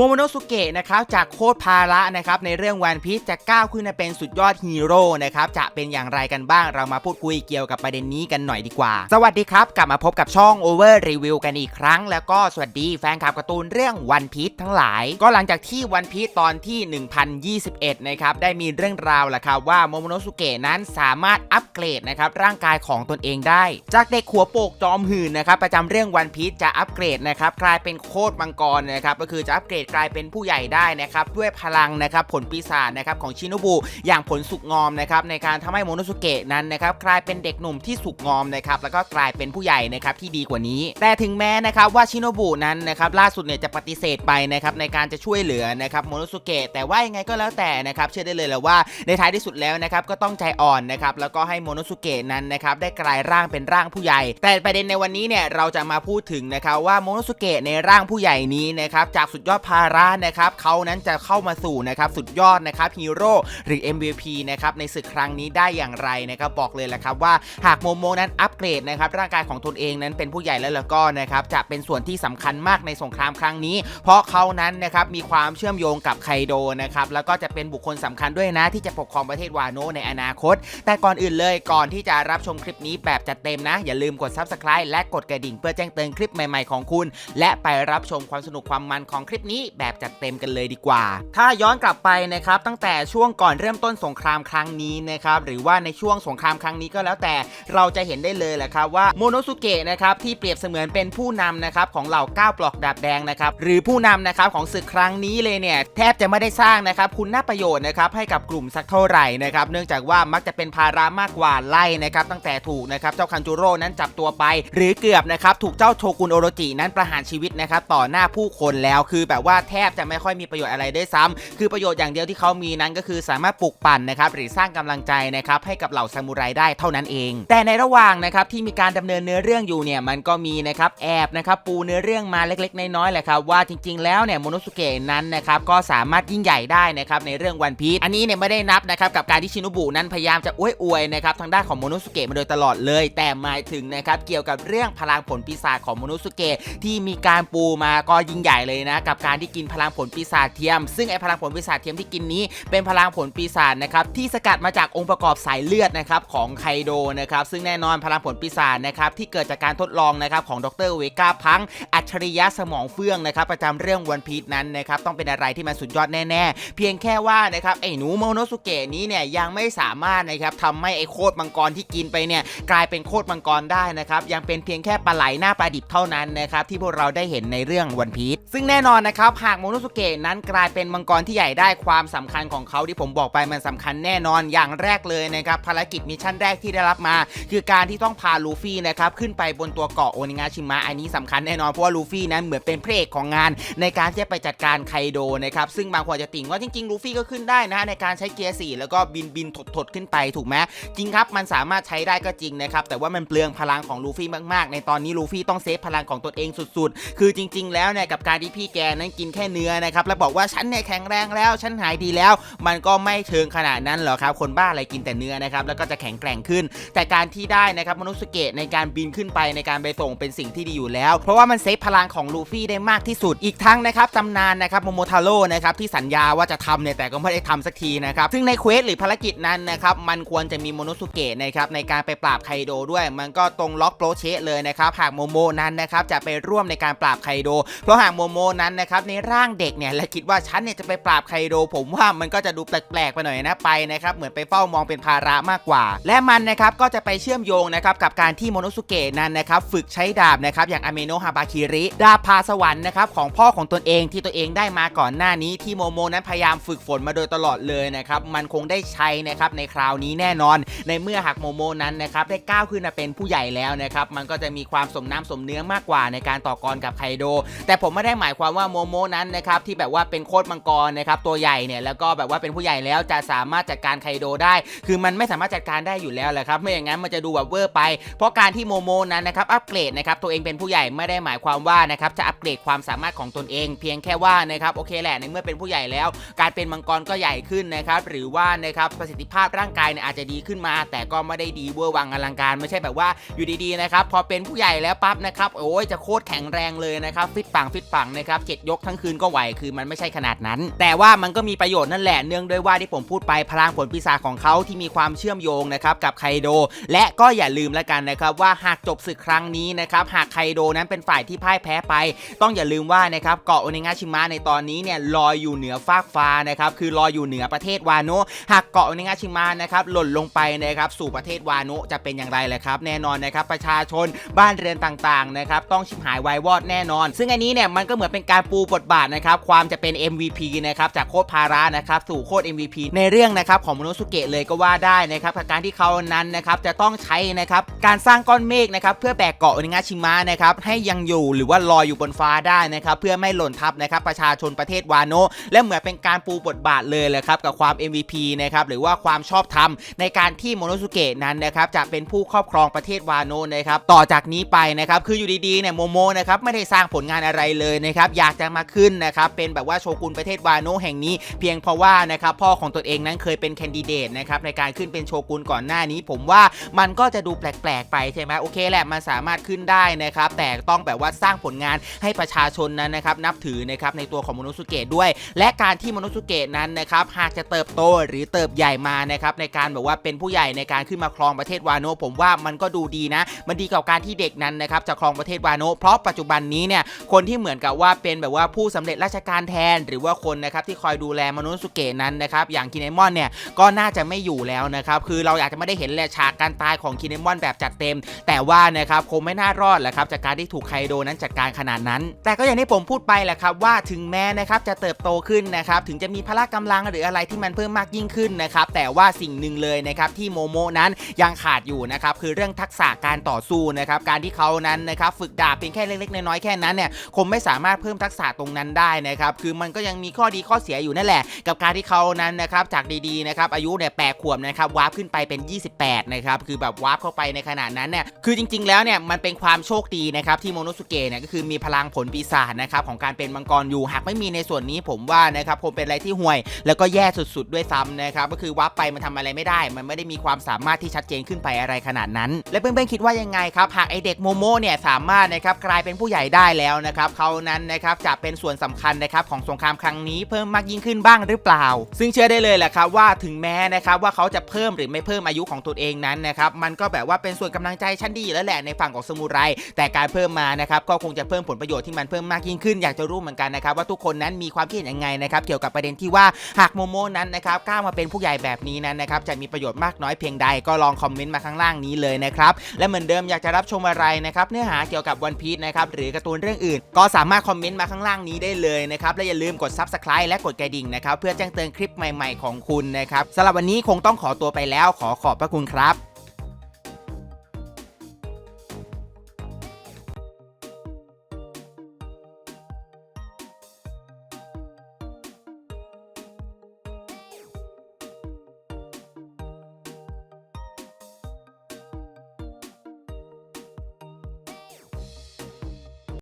โมโมโนสุเกะนะครับจากโคตรภาระนะครับในเรื่องวันพีชจะก้าวขึ้นมาเป็นสุดยอดฮีโร่นะครับจะเป็นอย่างไรกันบ้างเรามาพูดคุยเกี่ยวกับประเด็นนี้กันหน่อยดีกว่า สวัสดีครับ กลับมาพบกับช่อง Over Review กันอีกครั้ง แล้วก็สวัสดีแฟนคลับการ์ตูนเรื่องวันพีชทั้งหลาย ก็หลังจากที่วันพีชตอนที่ 1021 นะครับได้มีเรื่องราวแหละครับว่าโมโมโนสุเกะนั้นสามารถอัปเกรดนะครับร่างกายของตนเองได้ จากเด็กหัวโปกจอมหื่นนะครับประจำเรื่องวันพีชจะอัปเกรดนะครับกลายเป็นโคตรมังกรนะครับก็คือจะอัปเกรดกลายเป็นผู้ใหญ่ได้นะครับด้วยพลังนะครับผลปีศาจนะครับของชิโนบุอย่างผลสุกงอมนะครับในการทำให้โมโนสุเกะนั้นนะครับกลายเป็นเด็กหนุ่มที่สุกงอมนะครับแล้วก็กลายเป็นผู้ใหญ่นะครับที่ดีกว่านี้ แต่ถึงแม้นะครับว่าชิโนบุนั้นนะครับล่าสุดเนี่ยจะปฏิเสธไปนะครับในการจะช่วยเหลือนะครับโมโนสุเกะแต่ว่ายังไงก็แล้วแต่นะครับเชื่อได้เลยแหละว่าในท้ายที่สุดแล้วนะครับก็ต้องใจอ่อนนะครับแล้วก็ให้โมโนสุเกะนั้นนะครับได้กลายร่างเป็นร่างผู้ใหญ่ แต่ประเด็นในวันนี้เนี่ยเราจะมาพูดถึงนะครับว่าโมโนสุเกะในร่างผู้ใหญ่นี้นะครับจากสุดยอดภาาระนะครับเขานั้นจะเข้ามาสู่นะครับสุดยอดนะครับฮีโร่หรือ MVP นะครับในศึกครั้งนี้ได้อย่างไรนะครับบอกเลยแหละครับว่าหากโมโมนั้นอัปเกรดนะครับร่างกายของตนเองนั้นเป็นผู้ใหญ่แล้วแล้วก็นะครับจะเป็นส่วนที่สำคัญมากในสงครามครั้งนี้ เพราะเขานั้นนะครับมีความเชื่อมโยงกับไคโดนะครับแล้วก็จะเป็นบุคคลสำคัญด้วยนะ ที่จะปกครองประเทศวาโนในอนาคต แต่ก่อนอื่นเลยก่อนที่จะรับชมคลิปนี้แบบจัดเต็มนะ อย่าลืมกด Subscribe และกดกระดิ่งเพื่อแจ้งเตือนคลิปใหม่ๆของคุณ และไปรับชมความสนุกความมันของคลิปนี้แบบจัดเต็มกันเลยดีกว่า ถ้าย้อนกลับไปนะครับตั้งแต่ช่วงก่อนเริ่มต้นสงครามครั้งนี้นะครับหรือว่าในช่วงสงครามครั้งนี้ก็แล้วแต่เราจะเห็นได้เลยแหละครับว่าโมโนสุเกะนะครับที่เปรียบเสมือนเป็นผู้นำนะครับของเหล่าก้าวปลอกดาบแดงนะครับหรือผู้นำนะครับของศึกครั้งนี้เลยเนี่ยแทบจะไม่ได้สร้างนะครับคุณน่าประโยชน์นะครับให้กับกลุ่มสักเท่าไหร่นะครับเนื่องจากว่ามักจะเป็นภาระมากกว่าไล่นะครับตั้งแต่ถูกนะครับเจ้าคันจูโร่นั้นจับตัวไป หรือเกือบนะครับถูกเจ้าโชกุนโอโรจินั้นประหารชีวิตนะครับต่อหน้าผู้คนแล้วคือแบบว่า่าแทบจะไม่ค่อยมีประโยชน์อะไรได้ซ้ำคือประโยชน์อย่างเดียวที่เขามีนั้นก็คือสามารถปลุกปั่นนะครับหรือสร้างกำลังใจนะครับให้กับเหล่าซามูไรได้เท่านั้นเอง แต่ในระหว่างนะครับที่มีการดำเนินเนื้อเรื่องอยู่เนี่ยมันก็มีนะครับแอบนะครับปูเนื้อเรื่องมาเล็กๆ น้อยๆแหละครับว่าจริง ๆ แล้วเนี่ยโมโนสุเกะนั้นนะครับก็สามารถยิ่งใหญ่ได้นะครับในเรื่องวันพีชอันนี้เนี่ยไม่ได้นับนะครับกับการที่ชินโนบุนั้นพยายามจะอวยอวยนะครับทางด้านของโมโนสุเกะมาโดยตลอดเลย แต่หมายถึงนะครับเกี่ยวกับเรื่องพลังผลปีศาจของโมโนสุเกะที่มีการปูมาก็ยิ่งใหญ่เลยนะกับการที่กินพลังผลปีศาจเทียม ซึ่งไอพลังผลปีศาจเทียมที่กินนี้เป็นพลังผลปีศาจนะครับที่สกัดมาจากองค์ประกอบสายเลือดนะครับของไคโดนะครับซึ่งแน่นอนพลังผลปีศาจนะครับที่เกิดจากการทดลองนะครับของดรเวก้าพังอัจฉริยะสมองเฟื่องนะครับประจำเรื่องวันพีชนั้นนะครับต้องเป็นอะไรที่มันสุดยอดแน่ๆ เพียงแค่ว่านะครับไอ้หนูโมโนสุเกะนี้เนี่ยยังไม่สามารถนะครับทำให้ไอ้โคตรมังกรที่กินไปเนี่ยกลายเป็นโคตรมังกรได้นะครับยังเป็นเพียงแค่ปลาไหลหน้าปลาดิบเท่านั้นนะครับที่พวกเราได้เห็นในเรื่องวันพีชซึ่งแน่นอนนะครับหากโมโนสุเกะนั้นกลายเป็นมังกรที่ใหญ่ได้ความสำคัญของเขาที่ผมบอกไปมันสำคัญแน่นอนอย่างแรกเลยนะครับภารกิจมิชชั่นแรกที่ได้รับมา คือการที่ต้องพาลูฟี่นะครับขึ้นไปบนตัวเกาะโอนิงาชิมะอันนี้สำคัญแน่นอนเพราะว่าลูฟี่นั้นเหมือนเป็นพระเอกของงาน ในการที่จะไปจัดการไคโดนะครับซึ่งบางคนจะติ่งว่าจริงๆลูฟี่ก็ขึ้นได้นะในการใช้เกียร์สี่แล้วก็บินบินถดถดขึ้นไปถูกไหมจริงครับมันสามารถใช้ได้ก็จริงนะครับแต่ว่ามันเปลืองพลังของลูฟี่มากๆ ในตอนนี้ลูฟี่ต้องเซฟพลังของตนเองสุดๆ คือจริง ๆ แล้วเนี่ยกับการที่พี่แกนั้นกินแค่เนื้อนะครับแล้วบอกว่าฉันเนี่ยแข็งแรงแล้วฉันหายดีแล้ว มันก็ไม่เชิงขนาดนั้นหรอกครับคนบ้าอะไรกินแต่เนื้อนะครับแล้วก็จะแข็งแกร่งขึ้น แต่การที่ได้นะครับมนุสเกะในการบินขึ้นไปในการไปส่งเป็นสิ่งที่ดีอยู่แล้ว เพราะว่ามันเซฟพลังของลูฟี่ได้มากที่สุดอีกทั้งนะครับตำนานนะครับโมโมทาโร่นะครับที่สัญญาว่าจะทำเนี่ยแต่ก็ไม่ได้ทำสักทีนะครับซึ่งในเควสหรือภารกิจนั้นนะครับมันควรจะมีโมโนสุเกะนะครับในการไปปราบไคโดด้วย มันก็ตรงล็อกโปรเชเลยนะครับหากโมโมนั้นนะครับจะไปร่วมในการปราบไคโด เพราะหากโมโมนั้นนะครับในร่างเด็กเนี่ยและคิดว่าฉันเนี่ยจะไปปราบไคโด ผมว่ามันก็จะดูแปลกๆไปหน่อยนะไปนะครับเหมือนไปเฝ้ามองเป็นภาระมากกว่า และมันนะครับก็จะไปเชื่อมโยงนะครับกับการที่โมโนสุเกะนั้นนะครับฝึกใช้ดาบนะครับอย่างอเมโนฮาบาคิริดาบพาสวรรค์นะครับของพ่อของตนเองที่ตัวเองได้มาก่อนหน้านี้ที่โมโมนั้นพยายามฝึกฝนมาโดยตลอดเลยนะครับมันคงได้ใช้นะครับในคราวนี้แน่นอน ในเมื่อหากโมโมนั้นนะครับได้ก้าวขึ้นมาเป็นผู้ใหญ่แล้วนะครับมันก็จะมีความสมน้ำสมเนื้อมากกว่าในการต่อกรกับไคโด แต่ผมไม่ได้หมายความว่าโมโมนั้นนะครับที่แบบว่าเป็นโคตรมังกรนะครับตัวใหญ่เนี่ยแล้วก็แบบว่าเป็นผู้ใหญ่แล้วจะสามารถจัดการไคโดได้ คือมันไม่สามารถจัดการได้อยู่แล้วแหละครับไม่อย่างนั้นมันจะดูแบบเวอร์ไป เพราะการที่โมโมนั้นนะครับอัปเกรดนะครับตัวเองเป็นผู้ใหญ่ไม่ได้หมายความว่านะครับจะอัปเกรดความสามารถของตนเอง เพียงแค่ว่านะครับโอเคแหละในเมื่อเป็นผู้ใหญ่แล้ว การเป็นมังกรก็ใหญ่ขึ้นนะครับหรือว่านะครับประสิทธิภาพร่างกายเนี่ยอาจจะดีขึ้นมา แต่ก็ไม่ได้ดีเวอร์วังอลังการ ไม่ใช่แบบว่าอยู่ดีๆนะครับพอเป็นผู้ใหญ่แล้วปั๊บนะครับโอ้ยจะโคตรแข็งแรงเลยนะครับฟิตปังฟิตปังนะครับเจ็ดยกถทั้งคืนก็ไหวคือมันไม่ใช่ขนาดนั้น แต่ว่ามันก็มีประโยชน์นั่นแหละเนื่องด้วยว่าที่ผมพูดไปพลังผลปีศาจของเขาที่มีความเชื่อมโยงนะครับกับไคโด และก็อย่าลืมแล้วกันนะครับว่าหากจบศึกครั้งนี้นะครับหากไคโดนั้นเป็นฝ่ายที่พ่ายแพ้ไป ต้องอย่าลืมว่านะครับเกาะโอเนงาชิมะในตอนนี้เนี่ยลอยอยู่เหนือฟากฟ้านะครับคือลอยอยู่เหนือประเทศวาโนะหากเกาะโอเนงาชิมะนะครับหล่นลงไปนะครับสู่ประเทศวาโนะจะเป็นอย่างไรแหละครับแน่นอนนะครับประชาชนบ้านเรือนต่างๆนะครับต้องชิบหายวายวอดแน่นอน ซึ่งอันนี้เนี่ยมันก็เหมือนเป็นการปูบทบาทนะครับความจะเป็น MVP นะครับจากโคตรพาระนะครับสู่โคตร MVP ในเรื่องนะครับของมโนสุเกะเลยก็ว่าได้นะครับกับการที่เขานั้นนะครับจะต้องใช้นะครับการสร้างก้อนเมฆนะครับเพื่อแบกเกาะอเนงาชิมะนะครับให้ยังอยู่หรือว่าลอยอยู่บนฟ้าได้นะครับเพื่อไม่หล่นทับนะครับประชาชนประเทศวานโนและเหมือนเป็นการปูบทบาทเลยแหละครับกับความ MVP นะครับหรือว่าความชอบธรรมในการที่โมโนสุเกะนั้นนะครับจะเป็นผู้ครอบครองประเทศวานโนนะครับต่อจากนี้ไปนะครับคืออยู่ดีๆเนี่ยโมโมนะครับไม่ได้สร้างผลงานอะไรเลยนะครับอยากจะมาขึ้นนะครับเป็นแบบว่าโชกุนประเทศวาโนแห่งนี้ เพียงเพราะว่านะครับพ่อของตนเองนั้นเคยเป็นแคนดิเดตนะครับในการขึ้นเป็นโชกุนก่อนหน้านี้ ผมว่ามันก็จะดูแปลกๆไปใช่ไหมโอเคแหละมันสามารถขึ้นได้นะครับแต่ต้องแบบว่าสร้างผลงานให้ประชาชนนั้นนะครับนับถือนะครับในตัวของมนุสุเกะด้วย และการที่มนุสุเกะนั้นนะครับหากจะเติบโตหรือเติบใหญ่มานะครับในการแบบว่าเป็นผู้ใหญ่ในการขึ้นมาครองประเทศวาโนผมว่ามันก็ดูดีนะ มันดีกับการที่เด็กนั้นนะครับจะครองประเทศวาโนเพราะปัจจุบันนี้เนี่ยคนที่เหมือนกับว่าเป็นแบบว่าผู้สำเร็จราชการแทน หรือว่าคนนะครับที่คอยดูแลมนุสุเกะนั้นนะครับอย่างคินเนมอนเนี่ยก็น่าจะไม่อยู่แล้วนะครับคือเราอากจะไม่ได้เห็นแหละฉากการตายของคินเนมอนแบบจัดเต็ม แต่ว่านะครับคงไม่น่ารอดแหละครับจากการที่ถูกไคโดนั้นจัดการขนาดนั้น แต่ก็อย่างที่ผมพูดไปแหละครับว่าถึงแม้นะครับจะเติบโตขึ้นนะครับถึงจะมีพละกำลังหรืออะไรที่มันเพิ่มมากยิ่งขึ้นนะครับแต่ว่าสิ่งหนึ่งเลยนะครับที่โมโมนั้นยังขาดอยู่นะครับคือเรื่องทักษะการต่อสู้นะครับการที่เขานั้นนะครับฝึกดาบเพียงแค่เล็กๆน้อยๆแค่นั้นเนี่ยคงไม่สามารถเพิ่มทักษะตรงนั้นได้นะครับคือมันก็ยังมีข้อดีข้อเสียอยู่นั่นแหละ กับการที่เขานั้นนะครับจากดีๆนะครับอายุเนี่ยแปดขวบนะครับวาร์ปขึ้นไปเป็น 28นะครับคือแบบวาร์ปเข้าไปในขนาดนั้นเนี่ยคือจริง ๆ แล้วเนี่ยมันเป็นความโชคดีนะครับที่โมโนสุเกะเนี่ยก็คือมีพลังผลปีศาจนะครับของการเป็นมังกรอยู่หากไม่มีในส่วนนี้ผมว่านะครับคงเป็นอะไรที่ห่วย แล้วก็แย่สุดๆด้วยซ้ำนะครับก็คือวาร์ปไปมันทำอะไรไม่ได้ มันไม่ได้มีความสามารถที่ชัดเจนขึ้นไปอะไรขนาดนั้น และเพื่อนๆคิดว่ายังไงครับหากไอเด็กโมโมเนี่ยสามารถนะครับกลายเป็นผู้ใหญ่ได้แล้วนะครับเขานั้นนะครับจะเป็น็นส่วนสำคัญนะครับของสงครามครั้งนี้เพิ่มมากยิ่งขึ้นบ้างหรือเปล่า ซึ่งเชื่อได้เลยแหละครับว่าถึงแม้นะครับว่าเขาจะเพิ่มหรือไม่เพิ่มอายุของตัวเองนั้นนะครับมันก็แบบว่าเป็นส่วนกำลังใจชั้นดีแล้วแหละในฝั่งของสมุไร แต่การเพิ่มมานะครับก็คงจะเพิ่มผลประโยชน์ที่มันเพิ่มมากยิ่งขึ้นอยากจะรู้เหมือนกันนะครับว่าทุกคนนั้นมีความคิดเห็นยังไงนะครับเกี่ยวกับประเด็นที่ว่าหากโมโมนั้นนะครับก้าวมาเป็นผู้ใหญ่แบบนี้นั้นนะครับจะมีประโยชน์มากน้อยเพียงใดก็ลองคอมเมนต์มาข้างล่างนี้เลยนะครับและเหมือนเดิมอยากจะรับชมอะไรนะครับเนื้อหาเกี่ยวกับวันพีชนะครับหรือการ์ตูนเรื่องอื่น ก็สามารถคอมเมนต์มาข้างล่างนี้ได้เลยนะครับ และอย่าลืมกด subscribe และกดกระดิ่งนะครับ เพื่อแจ้งเตือนคลิปใหม่ๆของคุณนะครับสำหรับวันนี้คงต้องขอตัวไปแล้วขอขอบพระคุณครับ